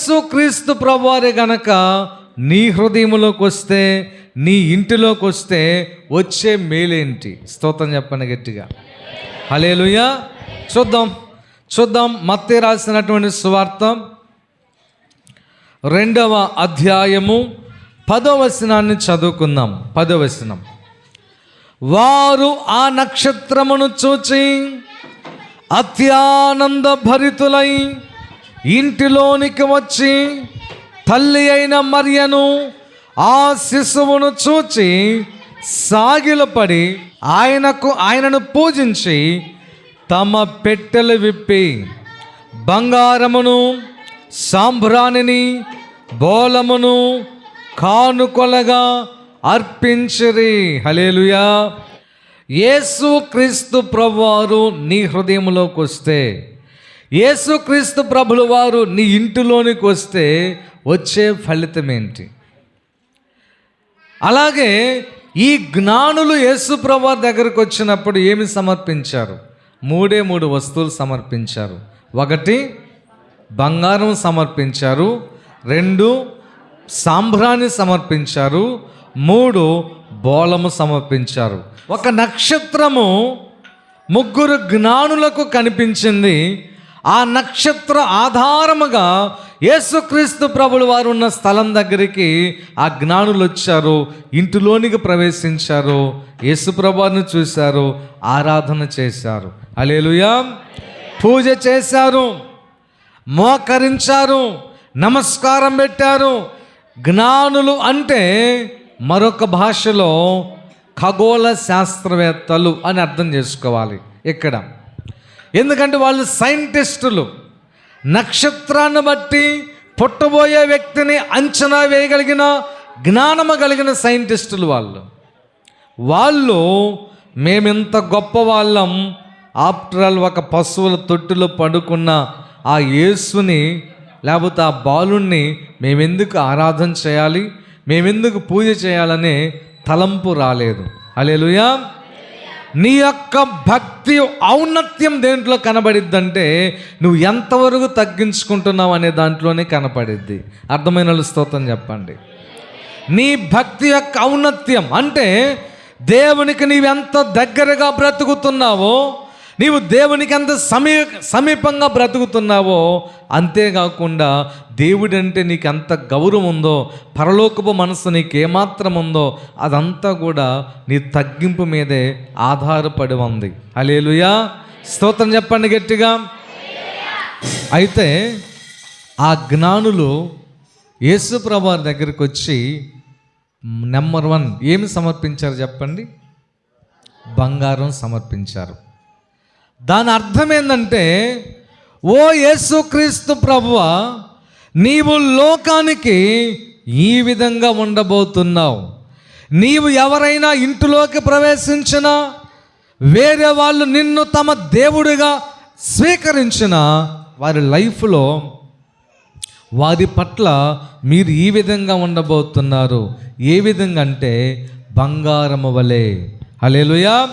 యేసు క్రీస్తు ప్రభువారే గనక నీ హృదయంలోకి వస్తే నీ ఇంటిలోకి వస్తే వచ్చే మేలేంటి? స్తోత్రం చెప్పండి గట్టిగా. హలేలుయా చూద్దాం. చూద్దాం మత్తే రాసినటువంటి సువార్త. రెండవ అధ్యాయము. పదవచనాన్ని చదువుకుందాం. పదవచనం వారు ఆ నక్షత్రమును చూచి అత్యానంద భరితులై ఇంటిలోనికి వచ్చి తల్లి అయిన మరియను ఆ శిశువును చూచి సాగిలపడి ఆయనకు ఆయనను పూజించి తమ పెట్టెలు విప్పి బంగారమును సాంబ్రాణిని బోలమును కానుకొలగా అర్పించిరి. హలేలుయా యేసు క్రీస్తు ప్రభువారు నీ హృదయంలోకి వస్తే యేసుక్రీస్తు ప్రభుల వారు నీ ఇంటిలోనికి వస్తే వచ్చే ఫలితం ఏంటి? అలాగే ఈ జ్ఞానులు యేసు ప్రభు దగ్గరకు వచ్చినప్పుడు ఏమి సమర్పించారు? మూడే మూడు వస్తువులు సమర్పించారు. ఒకటి బంగారం సమర్పించారు. రెండు సాంబ్రాన్ని సమర్పించారు. మూడు బోళము సమర్పించారు. ఒక నక్షత్రము ముగ్గురు జ్ఞానులకు కనిపించింది. ఆ నక్షత్ర ఆధారముగా యేసుక్రీస్తు ప్రభులు వారు ఉన్న స్థలం దగ్గరికి ఆ జ్ఞానులు వచ్చారు ఇంటిలోనికి ప్రవేశించారు యేసు చూశారు ఆరాధన చేశారు. అలేలుయా పూజ చేశారు మోకరించారు నమస్కారం పెట్టారు. జ్ఞానులు అంటే మరొక భాషలో ఖగోళ శాస్త్రవేత్తలు అని అర్థం చేసుకోవాలి. ఇక్కడ ఎందుకంటే వాళ్ళు సైంటిస్టులు. నక్షత్రాన్ని బట్టి పుట్టబోయే వ్యక్తిని అంచనా వేయగలిగిన జ్ఞానము కలిగిన సైంటిస్టులు వాళ్ళు. వాళ్ళు మేమింత గొప్ప వాళ్ళం ఆఫ్టర్ ఆల్ ఒక పశువుల తొట్టులో పడుకున్న ఆ యేసుని లేకపోతే ఆ బాలుణ్ణి మేమెందుకు ఆరాధన చేయాలి మేమెందుకు పూజ చేయాలనే తలంపు రాలేదు. అలేలుయా నీ యొక్క భక్తి ఔన్నత్యం దేంట్లో కనబడిద్దంటే నువ్వు ఎంతవరకు తగ్గించుకుంటున్నావు అనే దాంట్లోనే కనపడిద్ది. అర్థమైన స్తోత్రం చెప్పండి. నీ భక్తి యొక్క ఔన్నత్యం అంటే దేవునికి నీవెంత దగ్గరగా బ్రతుకుతున్నావో నీవు దేవునికి ఎంత సమీ సమీపంగా బ్రతుకుతున్నావో అంతేకాకుండా దేవుడంటే నీకు ఎంత గౌరవం ఉందో పరలోకపు మనసు నీకు ఏమాత్రం ఉందో అదంతా కూడా నీ తగ్గింపు మీదే ఆధారపడి ఉంది. అలేలుయా స్తోత్రం చెప్పండి గట్టిగా. అయితే ఆ జ్ఞానులు యేసుప్రభు దగ్గరికి వచ్చి నెంబర్ వన్ ఏమి సమర్పించారు చెప్పండి? బంగారం సమర్పించారు. దాని అర్థం ఏంటంటే ఓ యేసుక్రీస్తు ప్రభువ నీవు లోకానికి ఈ విధంగా ఉండబోతున్నావు. నీవు ఎవరైనా ఇంటిలోకి ప్రవేశించినా వేరే వాళ్ళు నిన్ను తమ దేవుడిగా స్వీకరించిన వారి లైఫ్లో వారి పట్ల మీరు ఈ విధంగా ఉండబోతున్నారు. ఏ విధంగా అంటే బంగారము వలె. హలేలుయా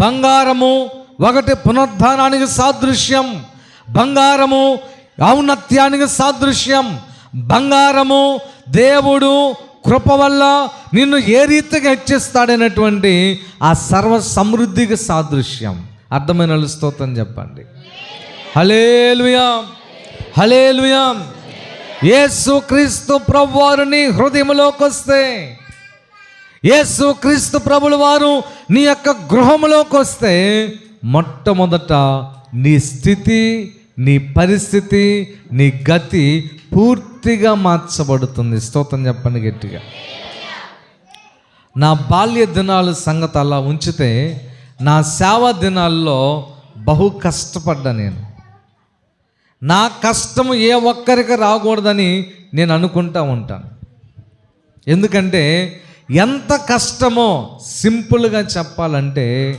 బంగారము ఒకటి పునరుద్ధానానికి సాదృశ్యం బంగారము ఔన్నత్యానికి సాదృశ్యం. బంగారము దేవుడు కృప వల్ల నిన్ను ఏ రీతిగా హెచ్చిస్తాడనేటువంటి ఆ సర్వ సమృద్ధికి సాదృశ్యం. అర్థమైన స్తోత్రం చెప్పండి. హలేలుయాం హలేలుయాం యేసు క్రీస్తు ప్రభువారిని హృదయంలోకి వస్తే యేసు క్రీస్తు ప్రభుల వారు నీ యొక్క గృహంలోకి వస్తే మొట్టమొదట నీ స్థితి నీ పరిస్థితి నీ గతి పూర్తిగా మార్చబడుతుంది. స్తోత్రం చెప్పండి గట్టిగా. నా బాల్య దినాల సంగతి అలా ఉంచితే నా సేవ దినాల్లో బహు కష్టపడ్డా నేను. నా కష్టం ఏ ఒక్కరికి రాకూడదని నేను అనుకుంటా ఉంటాను. ఎందుకంటే ఎంత కష్టమో సింపుల్గా చెప్పాలంటే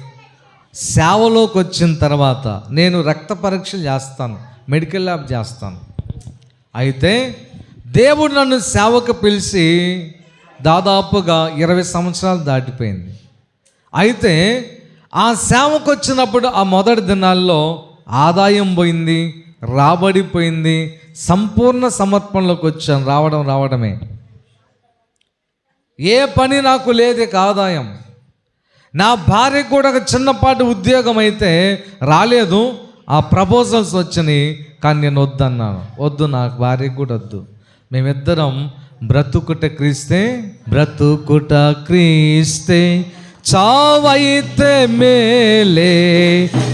సేవలోకి వచ్చిన తర్వాత నేను రక్త పరీక్షలు చేస్తాను మెడికల్ ల్యాబ్ చేస్తాను. అయితే దేవుడు నన్ను సేవకు పిలిచి దాదాపుగా ఇరవై సంవత్సరాలు దాటిపోయింది. అయితే ఆ సేవకు వచ్చినప్పుడు ఆ మొదటి దినాల్లో ఆదాయం పోయింది రాబడి పోయింది సంపూర్ణ సమర్పణలోకి వచ్చాను రావడం రావడమే. ఏ పని నాకు లేదు ఆదాయం నా భార్యకు కూడా ఒక చిన్నపాటి ఉద్యోగం అయితే రాలేదు ఆ ప్రపోజల్స్ వచ్చినాయి కానీ నేను వద్దన్నాను. వద్దు నాకు భార్యకు కూడా వద్దు. మేమిద్దరం బ్రతుకుట క్రీస్తే బ్రతుకుట క్రీస్తే చావైతే మేలే.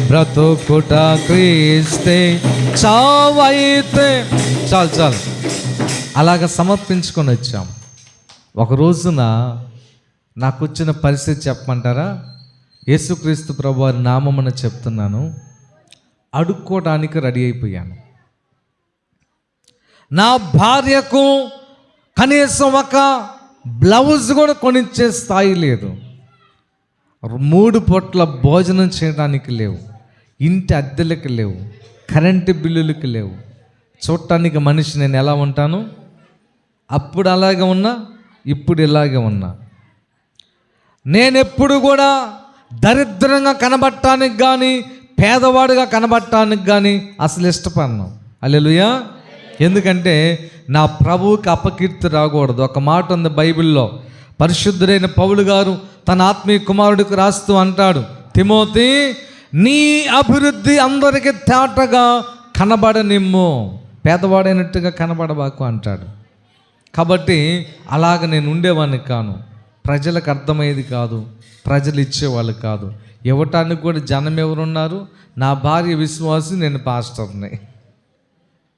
బ్రతుకుట క్రీస్తే చావైతే చాలు చాలు. అలాగ సమర్పించుకొని వచ్చాం. ఒక రోజున నాకు వచ్చిన పరిస్థితి చెప్పమంటారా? యేసుక్రీస్తు ప్రభు వారి నామమున చెప్తున్నాను. అడుక్కోవడానికి రెడీ అయిపోయాను. నా భార్యకు కనీసం ఒక బ్లౌజ్ కూడా కొనిచ్చే స్థాయి లేదు. మూడు పొట్ల భోజనం చేయడానికి లేవు. ఇంటి అద్దెలకు లేవు. కరెంటు బిల్లులకు లేవు. చూడటానికి మనిషి నేను ఎలా ఉంటాను? అప్పుడు అలాగే ఉన్నా ఇప్పుడు ఇలాగే ఉన్నా. నేనెప్పుడు కూడా దరిద్రంగా కనబడటానికి కానీ పేదవాడుగా కనబడటానికి కానీ అసలు ఇష్టపడను. అల్లెలుయా ఎందుకంటే నా ప్రభువుకి అపకీర్తి రాకూడదు. ఒక మాట ఉంది బైబిల్లో. పరిశుద్ధుడైన పౌలు గారు తన ఆత్మీయ కుమారుడికి రాస్తూ అంటాడు తిమోతి నీ అభివృద్ధి అందరికీ తేటగా కనబడనిమ్ము. పేదవాడైనట్టుగా కనబడబాకు అంటాడు. కాబట్టి అలాగ నేను ఉండేవాడిని కాను. ప్రజలకు అర్థమయ్యేది కాదు ప్రజలు ఇచ్చేవాళ్ళు కాదు. ఇవ్వటానికి కూడా జనం ఎవరున్నారు? నా భార్య విశ్వాసి నేను పాస్టర్ని.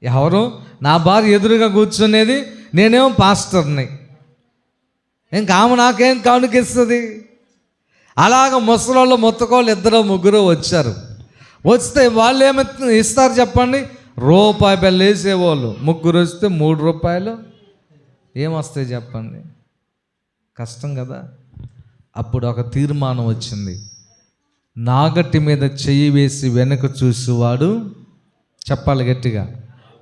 ఎవరు? నా భార్య ఎదురుగా కూర్చునేది నేనేమో పాస్టర్ని. ఇంకా ఆమె నాకేం కానుకిస్తుంది? అలాగ ముసలోళ్ళు ముత్తకోళ్ళు ఇద్దరు ముగ్గురు వచ్చారు. వస్తే వాళ్ళు ఏమి ఇస్తారు చెప్పండి? రూపాయి బిల్ల వేసేవాళ్ళు. ముగ్గురు వస్తే మూడు రూపాయలు. ఏమొస్తాయి చెప్పండి? కష్టం కదా? అప్పుడు ఒక తీర్మానం వచ్చింది. నాగటి మీద చెయ్యి వేసి వెనక చూసేవాడు చెప్పాలి గట్టిగా.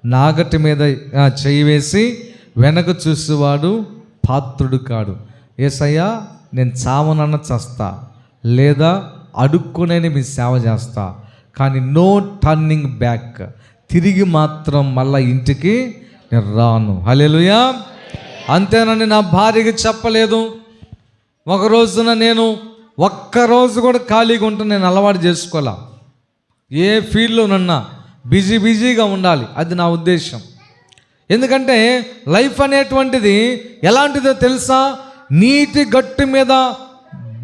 నాగటి మీద చెయ్యి వేసి వెనక చూసేవాడు పాత్రుడు కాడు. ఏసయ్యా నేను చావనన్న చేస్తా లేదా అడుక్కునే మీ సేవ చేస్తా కానీ నో టర్నింగ్ బ్యాక్. తిరిగి మాత్రం మళ్ళా ఇంటికి నేను రాను. హలేలుయా అంతేనని నా భార్యకి చెప్పలేదు. ఒక రోజున నేను ఒక్క రోజు కూడా ఖాళీగా ఉంటే నేను అలవాటు చేసుకోవాలా? ఏ ఫీల్డ్లోనన్నా బిజీ బిజీగా ఉండాలి అది నా ఉద్దేశం. ఎందుకంటే లైఫ్ అనేటువంటిది ఎలాంటిదో తెలుసా? నీటి గట్టు మీద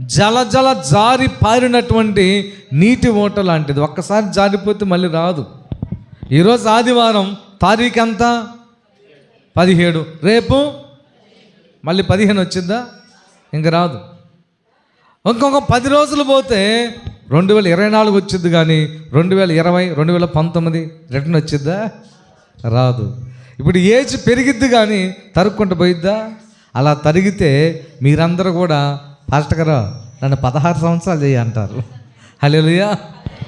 జల జల జారి పారినటువంటి నీటి ఓట లాంటిది. ఒక్కసారి జారిపోతే మళ్ళీ రాదు. ఈరోజు ఆదివారం తారీఖు ఎంత? పదిహేడు. రేపు మళ్ళీ పదిహేను వచ్చిందా? ఇంక రాదు. ఇంకొక పది రోజులు పోతే రెండు వేల ఇరవై నాలుగు వచ్చింది కానీ రెండు వేల ఇరవై రెండు వేల పంతొమ్మిది రిటర్న్ వచ్చిద్దా రాదు. ఇప్పుడు ఏజ్ పెరిగిద్ది కానీ తరుక్కుంటూ పోయిద్దా? అలా తరిగితే మీరందరూ కూడా పాస్టర్ గారు నన్ను పదహారు సంవత్సరాలు చేయి అంటారు. హలో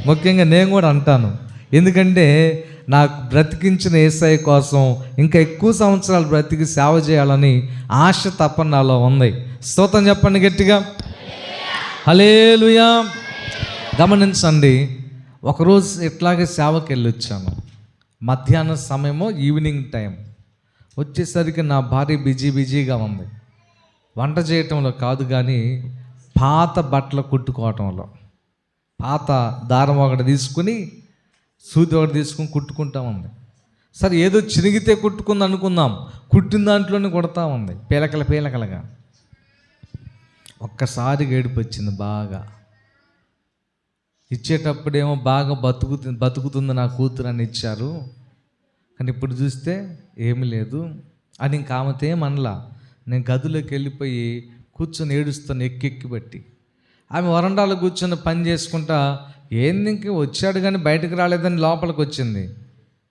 ముఖ్యంగా నేను కూడా అంటాను. ఎందుకంటే నాకు బ్రతికించిన ఏసఐ కోసం ఇంకా ఎక్కువ సంవత్సరాలు బ్రతికి సేవ చేయాలని ఆశ తప్ప నాలో ఉంది. స్తోత్రం చెప్పండి గట్టిగా. హలేలుయా గమనించండి ఒకరోజు ఇట్లాగే సేవకి వెళ్ళొచ్చాను మధ్యాహ్నం సమయము ఈవినింగ్ టైం. వచ్చేసరికి నా భార్య బిజీ బిజీగా ఉంది. వంట చేయటంలో కాదు కానీ పాత బట్టలు కుట్టుకోవటంలో. పాత దారం ఒకటి తీసుకుని సూది ఒకటి తీసుకుని కుట్టుకుంటా ఉంది సరే ఏదో చినిగితే కుట్టుకుంది అనుకుందాం. కుట్టిన దాంట్లోనే కొడతా ఉంది పీలకల పీలకలుగా. ఒక్కసారి ఏడుపు వచ్చింది బాగా. ఇచ్చేటప్పుడేమో బాగా బతుకుతుంది బతుకుతుంది నా కూతురు అని ఇచ్చారు. కానీ ఇప్పుడు చూస్తే ఏమీ లేదు. అని ఇంకా ఆమెతో ఏమనలా నేను గదిలోకి వెళ్ళిపోయి కూర్చొని ఏడుస్తాను ఎక్కి ఎక్కి బట్టి ఆమె వరండాలో కూర్చొని పని చేసుకుంటా ఏంది ఇంక వచ్చాడు కానీ బయటకు రాలేదని లోపలికి వచ్చింది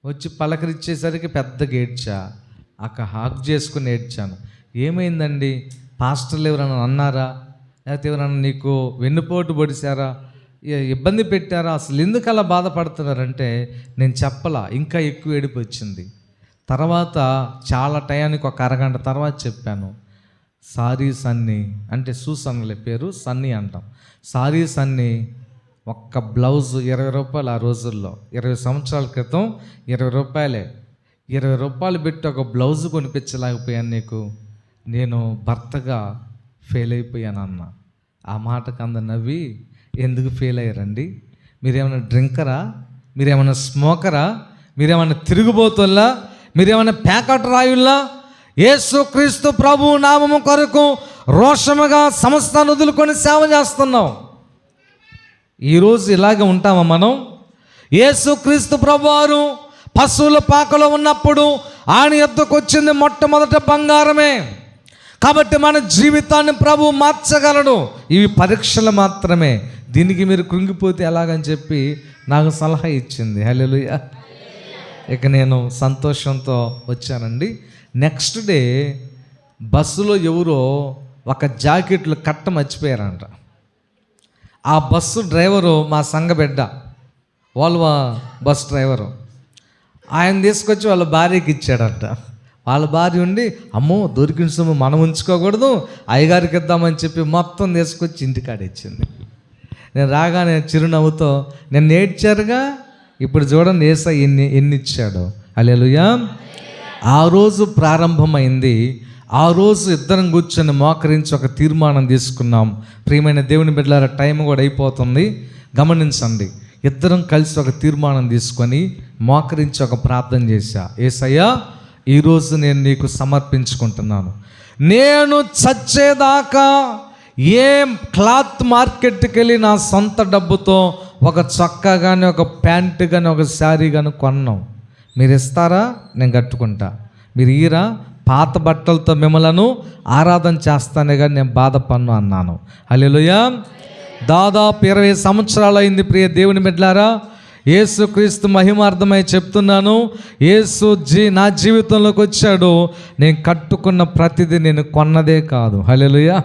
వచ్చి పలకరిచ్చేసరికి పెద్ద గేడ్చా. అక్క హాక్ చేసుకుని ఏడ్చాను. ఏమైందండి? పాస్టర్లు ఎవరన్నా అన్నారా? లేకపోతే ఎవరైనా నీకు వెన్నుపోటు పొడిచారా ఇబ్బంది పెట్టారా? అసలు ఎందుకు అలా బాధపడుతున్నారంటే నేను చెప్పలా ఇంకా ఎక్కువ ఏడుపు వచ్చింది తర్వాత చాలా టయానికి ఒక అరగంట తర్వాత చెప్పాను. సారీ సన్నీ అంటే సూసన్నలే పేరు సన్నీ అంటాం. సారీ సన్నీ ఒక్క బ్లౌజ్ ఇరవై రూపాయలు ఆ రోజుల్లో. ఇరవై సంవత్సరాల క్రితం ఇరవై రూపాయలే. ఇరవై రూపాయలు పెట్టి ఒక బ్లౌజ్ కొనిపించలేకపోయాను నీకు. నేను భర్తగా ఫెయిల్ అయిపోయాను అన్న. ఆ మాటకు అంద నవ్వి ఎందుకు ఫెయిల్ అయ్యారండి? మీరేమైనా డ్రింకరా? మీరేమైనా స్మోకరా? మీరేమైనా తిరుగుబోతుల్లా? మీరేమైనా ప్యాకెట్ రాయుల్లా? యేసుక్రీస్తు ప్రభు నామము కొరకు రోషముగా సమస్తాన్ని వదులుకొని సేవ చేస్తున్నాం ఈరోజు ఇలాగ ఉంటామా మనం? యేసుక్రీస్తు ప్రభువారు పశువుల పాకలో ఉన్నప్పుడు ఆయన ఎద్దుకు వచ్చింది మొట్టమొదట బంగారమే. కాబట్టి మన జీవితాన్ని ప్రభు మార్చగలడు. ఇవి పరీక్షలు మాత్రమే. దీనికి మీరు కృంగిపోతే ఎలాగని చెప్పి నాకు సలహా ఇచ్చింది. హల్లెలూయా. ఇక నేను సంతోషంతో వచ్చానండి. నెక్స్ట్ డే బస్సులో ఎవరో ఒక జాకెట్లు కట్ట మర్చిపోయారంట. ఆ బస్సు డ్రైవరు మా సంఘ బిడ్డ. Volvo bus driver. ఆయన తీసుకొచ్చి వాళ్ళ భార్యకి ఇచ్చాడంట. వాళ్ళ భార్య ఉండి అమ్మో దొరికిన సొమ్ము మనం ఉంచుకోకూడదు అయ్యగారికి ఇద్దామని చెప్పి మొత్తం తీసుకొచ్చి ఇంటికాడ ఇచ్చింది. నేను రాగానే చిరునవ్వుతో నేను నేర్చారుగా ఇప్పుడు చూడండి ఏసా ఎన్ని ఎన్ని ఇచ్చాడు అలెలుయా ఆ రోజు ప్రారంభమైంది ఆ రోజు ఇద్దరం కూర్చొని మోకరించి ఒక తీర్మానం తీసుకున్నాం. ప్రియమైన దేవుని బిడ్డల టైం కూడా అయిపోతుంది. గమనించండి ఇద్దరం కలిసి ఒక తీర్మానం తీసుకొని మోకరించి ఒక ప్రార్థన చేశా. ఏసయ్యా ఈరోజు నేను నీకు సమర్పించుకుంటున్నాను. నేను చచ్చేదాకా ఏ క్లాత్ మార్కెట్కి వెళ్ళి నా సొంత డబ్బుతో ఒక చొక్కా కానీ ఒక ప్యాంటు కానీ ఒక శారీ కానీ కొన్నాం. మీరు ఇస్తారా? నేను కట్టుకుంటా. మీరు ఈరా పాత బట్టలతో మిమ్మలను ఆరాధన చేస్తానే కానీ నేను బాధపడను అన్నాను. అల్లెలుయ దాదాపు ఇరవై సంవత్సరాలు అయింది ప్రియ దేవుని బిడ్డారా యేసు క్రీస్తు మహిమార్థమై చెప్తున్నాను. యేసు జీ నా జీవితంలోకి వచ్చాడు. నేను కట్టుకున్న ప్రతిదీ నేను కొన్నదే కాదు. హల్లెలూయా.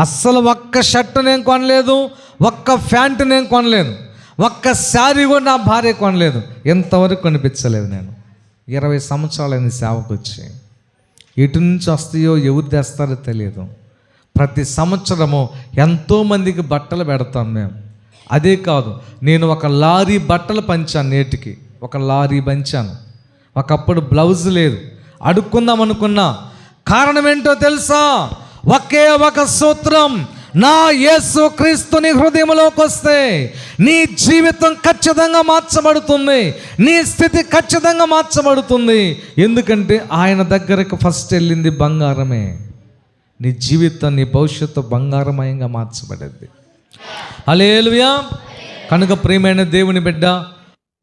అస్సలు ఒక్క షర్ట్ నేను కొనలేదు. ఒక్క ప్యాంటు నేను కొనలేదు. ఒక్క శారీ కూడా నా భార్య కొనలేదు. ఎంతవరకు కొనిపించలేదు నేను. ఇరవై సంవత్సరాలైంది సేవకు వచ్చి ఎటు నుంచి వస్తాయో ఎవరు తెస్తారో తెలియదు. ప్రతి సంవత్సరము ఎంతోమందికి బట్టలు పెడతాం మేము. అదే కాదు నేను ఒక లారీ బట్టలు పంచాను నేటికి. ఒక లారీ పంచాను. ఒకప్పుడు బ్లౌజ్ లేదు. అడుక్కుందాం అనుకున్నా. కారణం ఏంటో తెలుసా? ఒకే ఒక సూత్రం. నా యేసు క్రీస్తుని హృదయంలోకి వస్తే నీ జీవితం ఖచ్చితంగా మార్చబడుతుంది. నీ స్థితి ఖచ్చితంగా మార్చబడుతుంది. ఎందుకంటే ఆయన దగ్గరకు ఫస్ట్ వెళ్ళింది బంగారమే. నీ జీవితం నీ భవిష్యత్తు బంగారమయంగా మార్చబడింది. అలేలుయా కనుక ప్రియమైన దేవుని బిడ్డ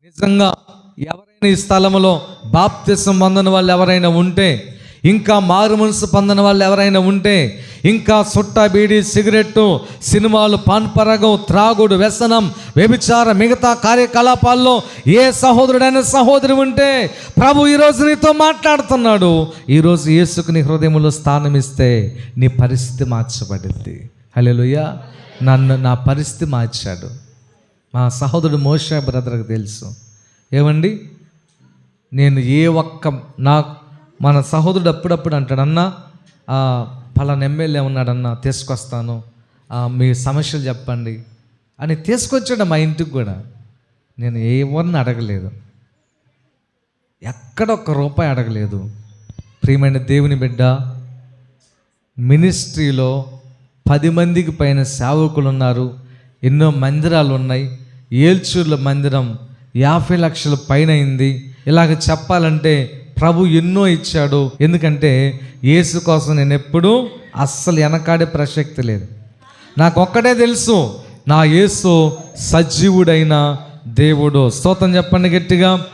నిజంగా ఎవరైనా ఈ స్థలంలో బాప్తిసం పొందని వాళ్ళు ఎవరైనా ఉంటే ఇంకా మారు మనసు పొందని వాళ్ళు ఎవరైనా ఉంటే ఇంకా సుట్ట బీడి సిగరెట్టు సినిమాలు పాన్పరగం త్రాగుడు వ్యసనం వ్యభిచార మిగతా కార్యకలాపాల్లో ఏ సహోదరుడైన సహోదరి ఉంటే ప్రభు ఈరోజు నీతో మాట్లాడుతున్నాడు. ఈరోజు యేసుకు నీ హృదయంలో స్థానం ఇస్తే నీ పరిస్థితి మార్చబడింది. హల్లెలూయా. నన్ను నా పరిస్థితి మార్చాడు. మా సహోదరుడు మోషా బ్రదర్కి తెలుసు. ఏమండి? నేను ఏ ఒక్క నా మన సహోదరుడు అప్పుడప్పుడు అంటాడు అన్న పలానా ఎమ్మెల్యే ఉన్నాడన్న తీసుకొస్తాను. మీ సమస్యలు చెప్పండి. అని తీసుకొచ్చాడు మా ఇంటికి కూడా. నేను ఏమన్నా అడగలేదు. ఎక్కడ ఒక్క రూపాయి అడగలేదు. ప్రియమైన దేవుని బిడ్డ మినిస్ట్రీలో పది మందికి పైన సేవకులు ఉన్నారు. ఎన్నో మందిరాలు ఉన్నాయి. ఏల్చూర్ల మందిరం యాభై లక్షల పైన అయింది. ఇలాగ చెప్పాలంటే ప్రభు ఎన్నో ఇచ్చాడు. ఎందుకంటే యేసు కోసం నేను ఎప్పుడూ అస్సలు వెనకాడే ప్రసక్తి లేదు. నాకు ఒక్కటే తెలుసు నా యేసు సజీవుడైన దేవుడు. స్తోత్రం చెప్పండి గట్టిగా.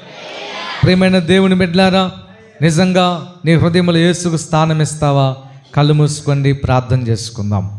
ప్రియమైన దేవుని బిడ్డారా నిజంగా నీ హృదయంలో యేసుకు స్థానం ఇస్తావా కళ్ళు మూసుకోండి ప్రార్థన చేసుకుందాం.